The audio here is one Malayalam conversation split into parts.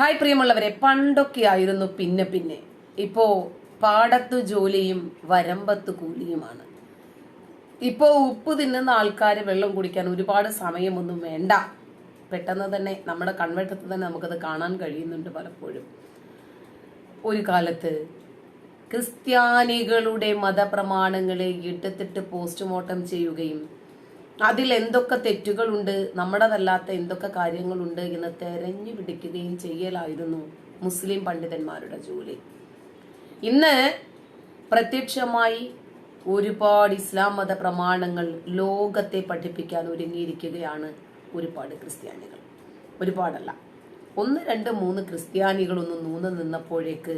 ഹായ് പ്രിയമുള്ളവരെ പണ്ടൊക്കെ ആയിരുന്നു പിന്നെ പിന്നെ. ഇപ്പോ പാടത്തു ജോലിയും വരമ്പത്ത് കൂലിയുമാണ്. ഇപ്പോ ഉപ്പ് തിന്നുന്ന ആൾക്കാർ വെള്ളം കുടിക്കാൻ ഒരുപാട് സമയമൊന്നും വേണ്ട. പെട്ടെന്ന് തന്നെ നമ്മുടെ കൺവെട്ടത്ത് തന്നെ നമുക്കത് കാണാൻ കഴിയുന്നുണ്ട് പലപ്പോഴും. ഒരു കാലത്ത് ക്രിസ്ത്യാനികളുടെ മതപ്രമാണങ്ങളെ എടുത്തിട്ട് പോസ്റ്റ്മോർട്ടം ചെയ്യുകയും അതിൽ എന്തൊക്കെ തെറ്റുകളുണ്ട് നമ്മുടേതല്ലാത്ത എന്തൊക്കെ കാര്യങ്ങളുണ്ട് എന്ന് തെരഞ്ഞു പിടിക്കുകയും ചെയ്യലായിരുന്നു മുസ്ലിം പണ്ഡിതന്മാരുടെ ജോലി. ഇന്ന് പ്രത്യക്ഷമായി ഒരുപാട് ഇസ്ലാം മത പ്രമാണങ്ങൾ ലോകത്തെ പഠിപ്പിക്കാൻ ഒരുങ്ങിയിരിക്കുകയാണ് ഒരുപാട് ക്രിസ്ത്യാനികൾ. ഒരുപാടല്ല. ഒന്ന് രണ്ട് മൂന്ന് ക്രിസ്ത്യാനികളൊന്ന് നൂന്ന് നിന്നപ്പോഴേക്ക്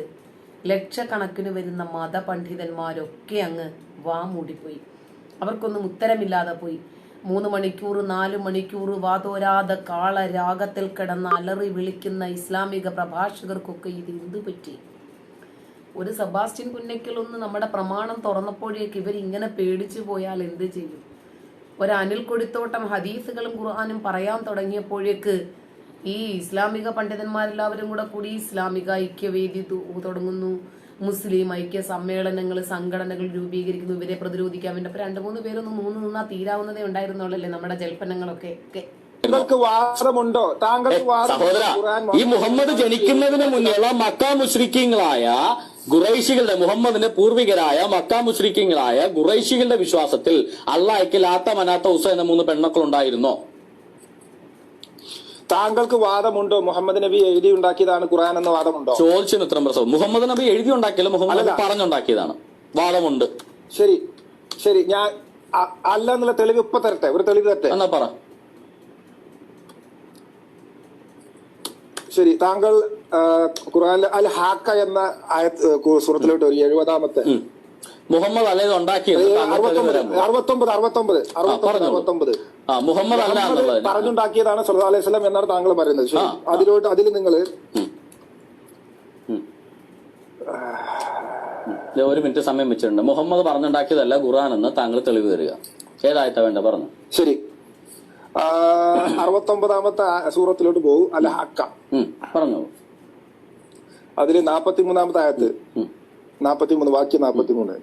ലക്ഷക്കണക്കിന് വരുന്ന മതപണ്ഡിതന്മാരൊക്കെ അങ്ങ് വാമൂടിപ്പോയി അവർക്കൊന്നും ഉത്തരമില്ലാതെ പോയി. മൂന്ന് മണിക്കൂർ നാല് മണിക്കൂർ വാതോരാതെ കാള രാഗത്തിൽ കിടന്ന് അലറി വിളിക്കുന്ന ഇസ്ലാമിക പ്രഭാഷകർക്കൊക്കെ ഇത് എന്തു പറ്റി? ഒരു സെബാസ്റ്റ്യൻ പുന്നയ്ക്കലൊന്ന് നമ്മുടെ പ്രമാണം തുറന്നപ്പോഴേക്ക് ഇവർ ഇങ്ങനെ പേടിച്ചു പോയാൽ എന്ത് ചെയ്യും? ഒരു അനിൽ കൊടിത്തോട്ടം ഹദീസുകളും ഖുർആാനും പറയാൻ തുടങ്ങിയപ്പോഴേക്ക് ഈ ഇസ്ലാമിക പണ്ഡിതന്മാരെല്ലാവരും കൂടെ കൂടി ഇസ്ലാമിക ഐക്യവേദി തുടങ്ങുന്നു. മുസ്ലിം ഐക്യ സമ്മേളനങ്ങൾ സംഘടനകൾ രൂപീകരിക്കുന്നു ഇവരെ പ്രതിരോധിക്കാൻ വേണ്ടി. അപ്പൊ രണ്ടു മൂന്ന് പേരൊന്നും മൂന്ന് നിന്നാ തീരാവുന്നതേ ഉണ്ടായിരുന്നുള്ളല്ലേ നമ്മുടെ ജൽപ്പനങ്ങളൊക്കെ? സഹോദര ഈ മുഹമ്മദ് ജനിക്കുന്നതിന് മുന്നേയുള്ള മക്ക മുസ്ലിക്കീങ്ങളായ ഖുറൈശികളുടെ മുഹമ്മദിന്റെ പൂർവികരായ മക്ക മുസ്ലിക്കീങ്ങളായ ഖുറൈശികളുടെ വിശ്വാസത്തിൽ അള്ളാഹ്ക്ക് ലാത്ത മനാത്ത ഉസ എന്ന മൂന്ന് പെൺമക്കൾ ഉണ്ടായിരുന്നോ? താങ്കൾക്ക് വാദമുണ്ടോ? മുഹമ്മദ് നബി എഴുതി ഉണ്ടാക്കിയതാണ് ഖുറാൻ എന്ന വാദമുണ്ടോ? ചോദിച്ചതിന് ഉത്തരം പ്രസവം. മുഹമ്മദ് നബി എഴുതി ഉണ്ടാക്കിയല്ല മുഹമ്മദ് നബി പറഞ്ഞുണ്ടാക്കിയതാണ്. വാദമുണ്ട്. ശരി. ശരി ഞാൻ അല്ല എന്നുള്ള തെളിവ് ഇപ്പൊ തരട്ടെ. ഒരു തെളിവ് തരട്ടെ. എന്നാ പറ. ശരി താങ്കൾ ഖുർആനിലെ അൽ ഹാക്ക എന്ന സുഹൃത്തിലോട്ട് ഒരു എഴുപതാമത്തെ. മുഹമ്മദ് അല്ലേ ഉണ്ടാക്കിയത് അറുപത്തൊമ്പത്. അറുപത്തൊമ്പത് അറുപത്തൊമ്പത് അറുപത്തൊമ്പത്. മുഹമ്മദ് അല്ല എന്നുള്ളത് പറഞ്ഞുണ്ടാക്കിയതാണ് സല്ലല്ലാഹു അലൈഹി എന്നാണ് താങ്കൾ പറയുന്നത്. ശരി. അതിലോട്ട് അതിൽ നിങ്ങൾ ഒരു മിനിറ്റ് സമയം വെച്ചിട്ടുണ്ട്. മുഹമ്മദ് പറഞ്ഞുണ്ടാക്കിയതല്ല ഖുർആൻ എന്ന് താങ്കൾ തെളിവ് തരിക. ഏതായത്ത വേണ്ട പറഞ്ഞു? ശരി. അറുപത്തൊമ്പതാമത്തെ സൂറത്തിലോട്ട് പോകും. അല്ല ഹക്ക പറഞ്ഞു. അതിൽ അതിൽ നാപ്പത്തിമൂന്നാമത്തെ ആയത്ത്. നാപ്പത്തിമൂന്ന് ബാക്കി നാപ്പത്തിമൂന്ന്.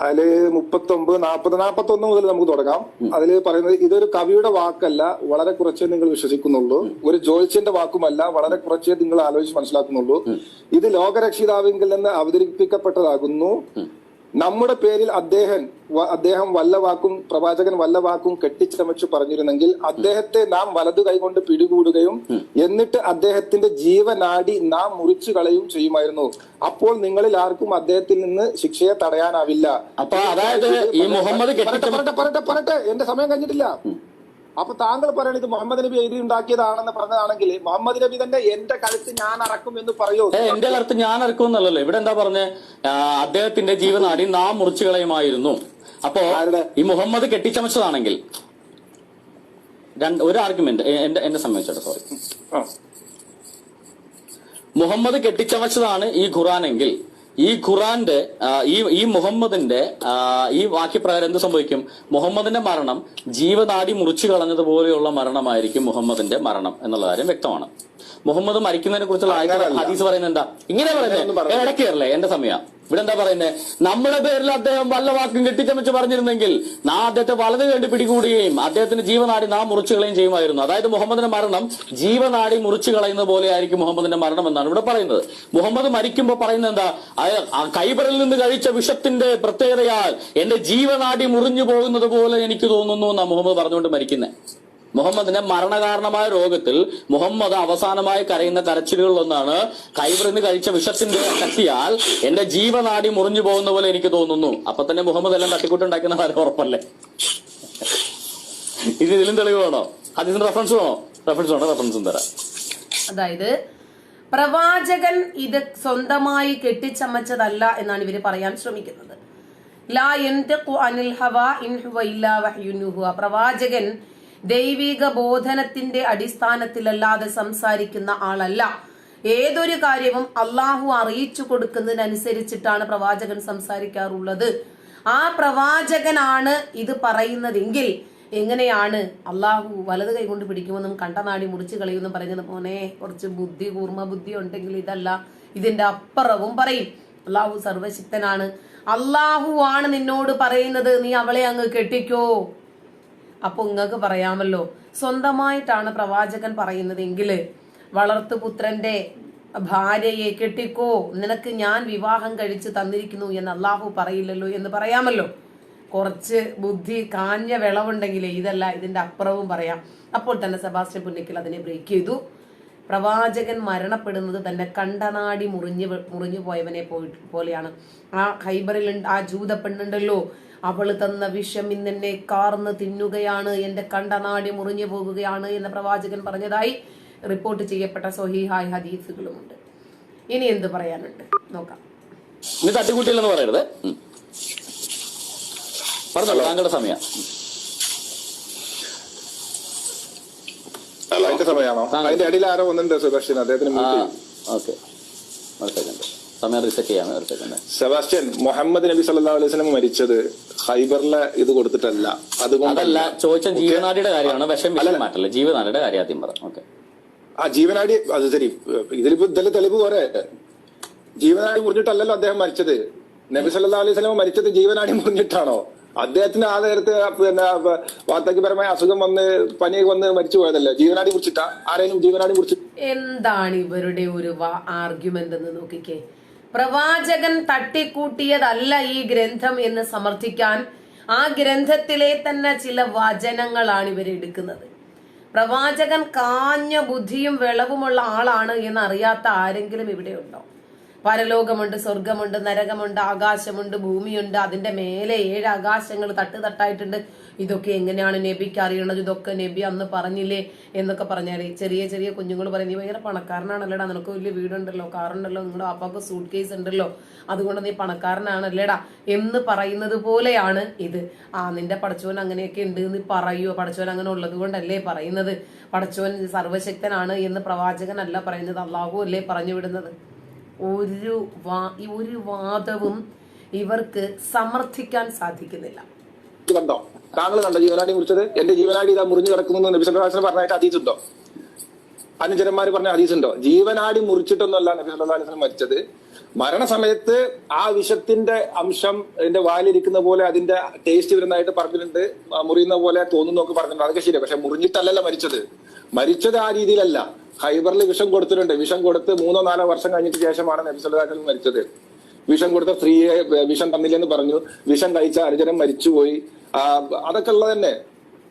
അതിൽ മുപ്പത്തൊമ്പത് നാപ്പത് നാപ്പത്തൊന്ന് മുതൽ നമുക്ക് തുടങ്ങാം. അതിൽ പറയുന്നത് ഇതൊരു കവിയുടെ വാക്കല്ല വളരെ കുറച്ചേ നിങ്ങൾ വിശ്വസിക്കുന്നുള്ളൂ. ഒരു ജോയിച്ചന്റെ വാക്കുമല്ല വളരെ കുറച്ചേ നിങ്ങൾ ആലോചിച്ച് മനസ്സിലാക്കുന്നുള്ളൂ. ഇത് ലോകരക്ഷിതാവിങ്കിൽ നിന്ന് അവതരിപ്പിക്കപ്പെട്ടതാകുന്നു. നമ്മുടെ പേരിൽ അദ്ദേഹം അദ്ദേഹം വല്ല വാക്കും പ്രവാചകൻ വല്ല വാക്കും കെട്ടിച്ചമച്ചു പറഞ്ഞിരുന്നെങ്കിൽ അദ്ദേഹത്തെ നാം വലതു കൈകൊണ്ട് പിടികൂടുകയും എന്നിട്ട് അദ്ദേഹത്തിന്റെ ജീവനാടി നാം മുറിച്ചു കളയും ചെയ്യുമായിരുന്നു. അപ്പോൾ നിങ്ങളിൽ ആർക്കും അദ്ദേഹത്തിൽ നിന്ന് ശിക്ഷയെ തടയാനാവില്ല. അപ്പൊ അതായത് ഈ മുഹമ്മദ് പറട്ടെ പറട്ടെ പറയട്ടെ എന്റെ സമയം കഴിഞ്ഞിട്ടില്ല. അപ്പൊ താങ്കൾ പറയണത് ഇത് മുഹമ്മദ് നബി എഴുതി ഉണ്ടാക്കിയതാണെന്ന് പറഞ്ഞതാണെങ്കിൽ മുഹമ്മദ് നബി തന്നെ എന്റെ കഴുത്ത് ഞാൻ അറക്കും എന്ന് പറയൂ? എന്റെ കഴുത്ത് ഞാൻ അറക്കും എന്നല്ലല്ലോ ഇവിടെ എന്താ പറഞ്ഞ? അദ്ദേഹത്തിന്റെ ജീവനാടി നാം മുറിച്ചു കളയുമായിരുന്നു അപ്പോ ഈ മുഹമ്മദ് കെട്ടിച്ചമച്ചതാണെങ്കിൽ രണ്ട് ഒരു ആർഗ്യുമെന്റ് എന്റെ എന്നെ സംബന്ധിച്ചോട്ടെ സോറി മുഹമ്മദ് കെട്ടിച്ചമച്ചതാണ് ഈ ഖുറാനെങ്കിൽ ഈ ഖുറാന്റെ ഈ ഈ മുഹമ്മദിന്റെ ഈ വാക്യപ്രകാരം എന്ത് സംഭവിക്കും? മുഹമ്മദിന്റെ മരണം ജീവനാടി മുറിച്ചു കളഞ്ഞതുപോലെയുള്ള മരണമായിരിക്കും മുഹമ്മദിന്റെ മരണം എന്നുള്ള കാര്യം വ്യക്തമാണ്. മുഹമ്മദ് മരിക്കുന്നതിനെ കുറിച്ചുള്ള ഹദീസ് പറയുന്നത് എന്താ? ഇങ്ങനെ പറയുന്നത്. ഇടയ്ക്കേറല്ലേ ഇടയ്ക്ക് എന്റെ സമയ. ഇവിടെ എന്താ പറയുന്നത് നമ്മുടെ പേരിൽ അദ്ദേഹം വല്ല വാക്കും കെട്ടിച്ചമച്ച് പറഞ്ഞിരുന്നെങ്കിൽ നാ അദ്ദേഹത്തെ വലത് കണ്ട് പിടികൂടുകയും അദ്ദേഹത്തിന്റെ ജീവനാടി നാം മുറിച്ചു കളയും ചെയ്യുമായിരുന്നു. അതായത് മുഹമ്മദിന്റെ മരണം ജീവനാടി മുറിച്ചു കളയുന്ന പോലെ ആയിരിക്കും മുഹമ്മദിന്റെ മരണം എന്നാണ് ഇവിടെ പറയുന്നത്. മുഹമ്മദ് മരിക്കുമ്പോൾ പറയുന്നത് എന്താ? കൈബറിൽ നിന്ന് കഴിച്ച വിഷത്തിന്റെ പ്രത്യേകതയാൽ എന്റെ ജീവനാടി മുറിഞ്ഞു പോകുന്നത് പോലെ എനിക്ക് തോന്നുന്നു എന്നാ മുഹമ്മദ് പറഞ്ഞുകൊണ്ട് മരിക്കുന്നത് മുഹമ്മദിന്റെ മരണകാരണമായ രോഗത്തിൽ മുഹമ്മദ് അവസാനമായി കരയുന്ന കരച്ചിലുകളിലൊന്നാണ് കൈവറിന്ന് കഴിച്ച വിഷത്തിന്റെ കത്തിയാൽ എന്റെ ജീവനാടി മുറിഞ്ഞു പോകുന്ന പോലെ എനിക്ക് തോന്നുന്നു. അപ്പൊ തന്നെ മുഹമ്മദ് എല്ലാം തട്ടിക്കൂട്ടുണ്ടാക്കുന്ന കാര്യം ഉറപ്പല്ലേ? ഇത് ഇതിലും തെളിവ് വേണോ? അതിന് റെഫറൻസ് വേണോ? റെഫറൻസ് വേണോ? റെഫറൻസും തരാം. അതായത് പ്രവാചകൻ ഇത് സ്വന്തമായി കെട്ടിച്ചമച്ചതല്ല എന്നാണ് ഇവർ പറയാൻ ശ്രമിക്കുന്നത്. ലാ ഹവ ഇൻ പ്രവാചകൻ ദൈവിക ബോധനത്തിന്റെ അടിസ്ഥാനത്തിലല്ലാതെ സംസാരിക്കുന്ന ആളല്ല. ഏതൊരു കാര്യവും അള്ളാഹു അറിയിച്ചു കൊടുക്കുന്നതിനനുസരിച്ചിട്ടാണ് പ്രവാചകൻ സംസാരിക്കാറുള്ളത്. ആ പ്രവാചകനാണ് ഇത് പറയുന്നതെങ്കിൽ എങ്ങനെയാണ് അള്ളാഹു വലത് കൈ കൊണ്ട് പിടിക്കുമെന്നും കണ്ടനാടി മുറിച്ച് കളയുമെന്നും പറയുന്നത്? മോനെ കുറച്ച് ബുദ്ധി കൂർമ്മ ബുദ്ധി ഉണ്ടെങ്കിൽ ഇതല്ല ഇതിന്റെ അപ്പുറവും പറയും. അള്ളാഹു സർവശക്തനാണ്. അള്ളാഹു ആണ് നിന്നോട് പറയുന്നത്. നീ അവളെ അങ്ങ് കെട്ടിക്കോ. അപ്പൊ നിങ്ങൾക്ക് പറയാമല്ലോ. സ്വന്തമായിട്ടാണ് പ്രവാചകൻ പറയുന്നതെങ്കിൽ വളർത്തുപുത്രന്റെ ഭാര്യയെ കെട്ടിക്കോ നിനക്ക് ഞാൻ വിവാഹം കഴിച്ച് തന്നിരിക്കുന്നു എന്ന് അള്ളാഹു പറയില്ലല്ലോ എന്ന് പറയാമല്ലോ. കുറച്ച് ബുദ്ധി കാഞ്ഞ വിളവുണ്ടെങ്കിൽ ഇതല്ല ഇതിന്റെ അപ്പുറവും പറയാം. അപ്പോൾ തന്നെ സെബാസ്റ്റ്യൻ പുന്നിക്കൽ അതിനെ ബ്രേക്ക് ചെയ്തു. പ്രവാചകൻ മരണപ്പെടുന്നത് തന്നെ കണ്ടനാടി മുറിഞ്ഞു മുറിഞ്ഞു പോയവനെ പോയി പോലെയാണ്. ആ ഹൈബറിൽ ആ ജൂത പെണ്ണുണ്ടല്ലോ. അവൾ തന്ന വിഷം ഇന്നെന്നെ കാർന്ന് തിന്നുകയാണ്. എന്റെ കണ്ടനാടി മുറിഞ്ഞു പോകുകയാണ് എന്ന് പ്രവാചകൻ പറഞ്ഞതായി റിപ്പോർട്ട് ചെയ്യപ്പെട്ട സൊഹീഹായ് ഹദീസുകളുമുണ്ട്. ഇനി എന്ത് പറയാനുണ്ട്? നോക്കാം. നീ തട്ടിക്കൂട്ടിയില്ലെന്ന് പറയരുത്. പറഞ്ഞോളൂ താങ്കളുടെ സമയം. അതിന്റെ സമയമാണോ? അതിന്റെ ഇടയിൽ ആരോ വന്നിട്ടുണ്ട് സുദർശൻ അദ്ദേഹത്തിന്. ഓക്കെ. സെക്കൻഡ് സമയം റിസെറ്റ് ചെയ്യാം ഒരു സെക്കൻഡ് സെബാസ്റ്റ്യൻ മുഹമ്മദ് നബി സല്ലാ അലൈഹി സ്വലം മരിച്ചത് ഹൈബറിലെ ഇത് കൊടുത്തിട്ടല്ല. അതുകൊണ്ടല്ല അതല്ല ചോദിച്ച ജീവനാടിയുടെ കാര്യമാണ്. വിഷം വിഷം മാറ്റല്ല ജീവനാടിയുടെ കാര്യം ആദ്യം പറ. ഓക്കെ. ആ ജീവനാടി അത് ശരി. ഇതിലിപ്പോ ഇതല്ല തെളിവ് പോരെ? ജീവനാടി മുറിഞ്ഞിട്ടല്ലല്ലോ അദ്ദേഹം മരിച്ചത്. നബി സല്ലാ അലൈഹി സ്വലം മരിച്ചത് ജീവനാടി മുറിഞ്ഞിട്ടാണോ? അദ്ദേഹത്തിന് ആ നേരത്ത് പിന്നെ വാർദ്ധക്യപരമായ അസുഖം വന്ന് പനി വന്ന് മരിച്ചു പോയതല്ലേ? ജീവനാടി കുറിച്ചിട്ടാ ആരെങ്കിലും ജീവനാടി കുറിച്ച് എന്താണ് ഇവരുടെ ഒരു ആർഗ്യുമെന്റ് എന്ന് നോക്കിക്കേ. പ്രവാചകൻ തട്ടിക്കൂട്ടിയതല്ല ഈ ഗ്രന്ഥം എന്ന് സമർത്ഥിക്കാൻ ആ ഗ്രന്ഥത്തിലെ തന്നെ ചില വചനങ്ങളാണ് ഇവർ എടുക്കുന്നത്. പ്രവാചകൻ കാഞ്ഞ ബുദ്ധിയും വിളവുമുള്ള ആളാണ് എന്ന് അറിയാത്ത ആരെങ്കിലും ഇവിടെ ഉണ്ടോ? പരലോകമുണ്ട് സ്വർഗമുണ്ട് നരകമുണ്ട് ആകാശമുണ്ട് ഭൂമിയുണ്ട് അതിന്റെ മേലെ ഏഴ് ആകാശങ്ങൾ തട്ട് തട്ടായിട്ടുണ്ട്. ഇതൊക്കെ എങ്ങനെയാണ് നബിക്ക് അറിയണത്? ഇതൊക്കെ നബി അന്ന് പറഞ്ഞില്ലേ? എന്നൊക്കെ പറഞ്ഞാലേ ചെറിയ ചെറിയ കുഞ്ഞുങ്ങൾ പറയും നീ ഭയങ്കര പണക്കാരനാണല്ലേടാ? നിനക്ക് വലിയ വീടുണ്ടല്ലോ കാറുണ്ടല്ലോ നിങ്ങളുടെ അപ്പാക്ക് സൂട്ട് കേസ് ഉണ്ടല്ലോ. അതുകൊണ്ട് നീ പണക്കാരനാണല്ലേടാ? എന്ന് പറയുന്നത് പോലെയാണ് ഇത്. ആ നിന്റെ പടച്ചോൻ അങ്ങനെയൊക്കെ ഉണ്ട് എന്ന് പറയുമോ പടച്ചോൻ അങ്ങനെ ഉള്ളത് കൊണ്ടല്ലേ പറയുന്നത്? പടച്ചോൻ സർവശക്തനാണ് എന്ന് പ്രവാചകനല്ല പറയുന്നത്. അള്ളാഹു അല്ലേ പറഞ്ഞു വിടുന്നത്? ഒരു വാ ഒരു വാദവും ഇവർക്ക് സമർത്ഥിക്കാൻ സാധിക്കുന്നില്ല. കണ്ടോ താങ്കൾ കണ്ടോ ജീവനാടി മുറിച്ചത് എന്റെ ജീവനാടി ഇതാ മുറിഞ്ഞു കിടക്കുന്നു നബി സല്ലല്ലാഹു അലൈഹി വസല്ലം പറഞ്ഞായിട്ട് ഹദീസുണ്ടോ അനുചരന്മാര് പറഞ്ഞ ഹദീസുണ്ടോ ജീവനാടി മുറിച്ചിട്ടൊന്നുമല്ല നബി അലൈഹി മരിച്ചത്. മരണസമയത്ത് ആ വിഷത്തിന്റെ അംശം എന്റെ വാലിരിക്കുന്ന പോലെ അതിന്റെ ടേസ്റ്റ് വരുന്നതായിട്ട് പറഞ്ഞിട്ടുണ്ട്. മുറിയുന്ന പോലെ തോന്നുന്നൊക്കെ പറഞ്ഞിട്ടുണ്ട്. അതൊക്കെ ശരിയാണ് പക്ഷെ മുറിഞ്ഞിട്ടല്ലല്ലോ മരിച്ചത്. മരിച്ചത് ആ രീതിയിലല്ല. ഹൈബറിൽ വിഷം കൊടുത്തിട്ടുണ്ട്. വിഷം കൊടുത്ത് മൂന്നോ നാലോ വർഷം കഴിഞ്ഞിട്ട് ശേഷമാണ് നബി സല്ലല്ലാഹു അലൈഹി മരിച്ചത്. വിഷം കൊടുത്ത സ്ത്രീയെ വിഷം തന്നില്ലെന്ന് പറഞ്ഞു. വിഷം കഴിച്ച അനുജനം മരിച്ചുപോയി. ആ, അതൊക്കെ ഉള്ളത് തന്നെ.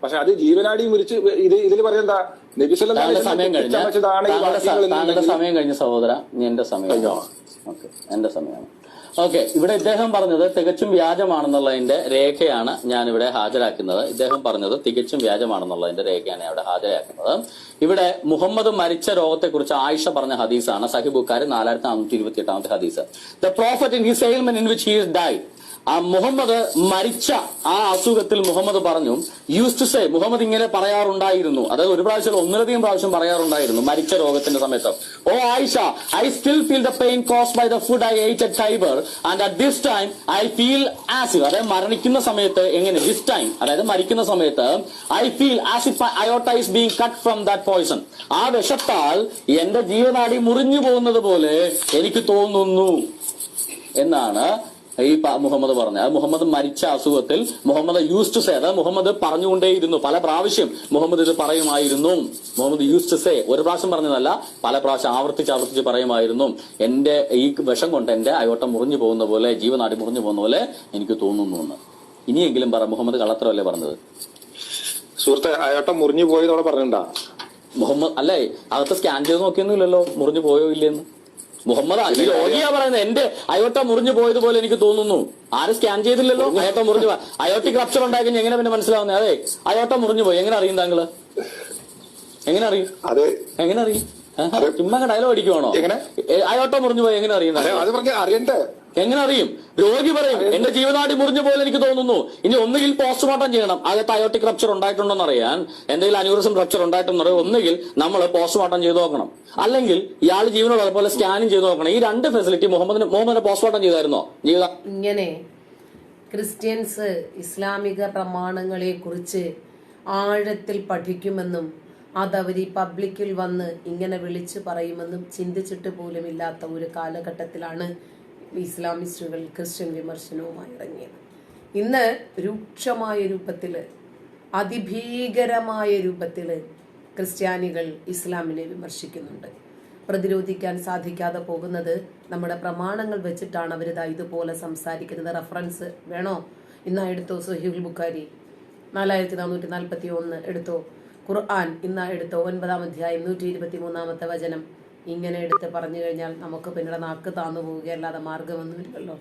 പക്ഷെ അത് ജീവനാടി മുരിച്ച് ഇത് ഇതിൽ പറയുന്നതാ നബി സല്ലല്ലാഹു അലൈഹി താങ്കളുടെ സമയം വസല്ലം കഴിഞ്ഞ. ചമച്ചതാണ് ഈ താങ്കളുടെ സ- വാക്യങ്ങൾ സമയം കഴിഞ്ഞ സഹോദര. എന്റെ സമയം എന്റെ സമയമാണ്. ഓക്കെ ഇവിടെ ഇദ്ദേഹം പറഞ്ഞത് തികച്ചും വ്യാജമാണെന്നുള്ളതിന്റെ രേഖയാണ് ഞാൻ ഇവിടെ ഹാജരാക്കുന്നത്. ഇദ്ദേഹം പറഞ്ഞത് തികച്ചും വ്യാജമാണെന്നുള്ളതിന്റെ രേഖയാണ് ഞാൻ ഇവിടെ ഹാജരാക്കുന്നത്. ഇവിടെ മുഹമ്മദ് മരിച്ച രോഗത്തെക്കുറിച്ച് ആയിഷ പറഞ്ഞ ഹദീസാണ്. സഹിബുക്കാർ നാലായിരത്തി നാനൂറ്റി ഇരുപത്തി എട്ടാമത്തെ ഹദീസ് the prophet in his in which he's die ആ മുഹമ്മദ് മരിച്ച ആ അസുഖത്തിൽ മുഹമ്മദ് പറഞ്ഞു യൂസ് ടു സേ മുഹമ്മദ് ഇങ്ങനെ പറയാറുണ്ടായിരുന്നു. അതായത് ഒരു പ്രാവശ്യം ഒന്നിലധികം പ്രാവശ്യം പറയാറുണ്ടായിരുന്നു മരിച്ച രോഗത്തിന്റെ സമയത്ത്. ഓ Aisha I still feel the pain cause by the food I eight at Khaybar and at this time I feel as അതായത് മരണിക്കുന്ന സമയത്ത് എങ്ങനെ? ദിസ് ടൈം അതായത് മരിക്കുന്ന സമയത്ത് I feel as if aorta is being cut from that poison ആ വിഷത്താൽ എന്റെ ജീവനാടി മുറിഞ്ഞു പോകുന്നത് പോലെ എനിക്ക് തോന്നുന്നു എന്നാണ് ഈ മുഹമ്മദ് പറഞ്ഞു അത് മുഹമ്മദ് മരിച്ച അസുഖത്തിൽ മുഹമ്മദ് യൂസ് ടു സേ അതായത് മുഹമ്മദ് പറഞ്ഞുകൊണ്ടേയിരുന്നു. പല പ്രാവശ്യം മുഹമ്മദ് ഇത് പറയുമായിരുന്നു. മുഹമ്മദ് യൂസ് ടു സേ ഒരു പ്രാവശ്യം പറഞ്ഞതല്ല പല പ്രാവശ്യം ആവർത്തിച്ച് ആവർത്തിച്ച് പറയുമായിരുന്നു. എന്റെ ഈ വിഷം കൊണ്ട് എന്റെ അയോട്ടം മുറിഞ്ഞു പോകുന്ന പോലെ ജീവനാടി മുറിഞ്ഞു പോകുന്ന പോലെ എനിക്ക് തോന്നുന്നു എന്ന്. ഇനിയെങ്കിലും പറ മുഹമ്മദ് കള്ളത്രമല്ലേ പറഞ്ഞത്? സുഹൃത്തെ അയോട്ടം മുറിഞ്ഞു പോയതോടെ പറഞ്ഞിട്ടുണ്ടാ? മുഹമ്മദ് അല്ലേ? അകത്ത് സ്കാൻ ചെയ്ത് നോക്കിയൊന്നുമില്ലല്ലോ. മുറിഞ്ഞു പോയോ ഇല്ലെന്ന് മുഹമ്മദ് അലി രോഗിയാ പറയുന്നത് എന്റെ അയോട്ട മുറിഞ്ഞു പോയതുപോലെ എനിക്ക് തോന്നുന്നു. ആരും സ്കാൻ ചെയ്തില്ലല്ലോ? അയോട്ട മുറിഞ്ഞു അയോട്ടി അയോട്ടിക് റപ്ചർ ഉണ്ടാക്കി എങ്ങനെ പിന്നെ മനസ്സിലാവുന്നത് അതെ അയോട്ട മുറിഞ്ഞു പോയി. എങ്ങനെ അറിയും താങ്കൾ? എങ്ങനെ അറിയും? അതെ എങ്ങനെ അറിയും? ചുമ്മാ ഡയലോഗ് അടിക്കുവാണോ? എങ്ങനെ? അയോട്ട മുറിഞ്ഞു പോയി. എങ്ങനെ അറിയും അറിയണ്ടേ? എങ്ങനെ അറിയും രോഗി പറയും എന്റെ ജീവനാടി മുറിഞ്ഞു പോലെ എനിക്ക് തോന്നുന്നു. ഇനി ഒന്നുകിൽ പോസ്റ്റ്മോർട്ടം ചെയ്യണം. അകത്ത് അയോട്ടിക് റപ്ചർ ഉണ്ടായിട്ടുണ്ടോന്ന് അറിയാൻ എന്തെങ്കിലും അന്യൂറിസം റപ്ചർ ഉണ്ടായിട്ടുണ്ടോ അറിയാം ഒന്നുകിൽ നമ്മൾ പോസ്റ്റ്മോർട്ടം ചെയ്ത് നോക്കണം. അല്ലെങ്കിൽ ഇയാൾ ജീവനോട് അതുപോലെ സ്കാനിങ് ചെയ്ത് നോക്കണം. ഈ രണ്ട് ഫെസിലിറ്റി മുഹമ്മദിന് മുഹമ്മദിനെ പോസ്റ്റ്മോർട്ടം ചെയ്തായിരുന്നോ? ജീവിത ഇങ്ങനെ ക്രിസ്ത്യൻസ് ഇസ്ലാമിക പ്രമാണങ്ങളെ കുറിച്ച് ആഴത്തിൽ പഠിക്കുമെന്നും അതവർ ഈ പബ്ലിക്കിൽ വന്ന് ഇങ്ങനെ വിളിച്ചു പറയുമെന്നും ചിന്തിച്ചിട്ട് പോലും ഇല്ലാത്ത ഒരു കാലഘട്ടത്തിലാണ് ഇസ്ലാമിസ്റ്റുകൾ ക്രിസ്ത്യൻ വിമർശനവുമായി ഇറങ്ങിയത്. ഇന്ന് രൂക്ഷമായ രൂപത്തിൽ അതിഭീകരമായ രൂപത്തിൽ ക്രിസ്ത്യാനികൾ ഇസ്ലാമിനെ വിമർശിക്കുന്നുണ്ട്. പ്രതിരോധിക്കാൻ സാധിക്കാതെ പോകുന്നത് നമ്മുടെ പ്രമാണങ്ങൾ വെച്ചിട്ടാണ് അവരിതാ ഇതുപോലെ സംസാരിക്കുന്നത്. റഫറൻസ് വേണോ? ഇന്നാ എടുത്തോ സുഹീൽ ബുഖാരി? നാലായിരത്തി നാനൂറ്റി നാൽപ്പത്തി ഒന്ന് എടുത്തോ ഖുർആൻ? ഇന്നാ എടുത്തോ ഒൻപതാം അധ്യായം നൂറ്റി ഇരുപത്തി മൂന്നാമത്തെ വചനം. ഇങ്ങനെ എടുത്ത് പറഞ്ഞു കഴിഞ്ഞാൽ നമുക്ക് പിന്നീട് നാക്ക് താന്നു പോവുകയല്ലാതെ മാർഗമൊന്നുമില്ലല്ലോ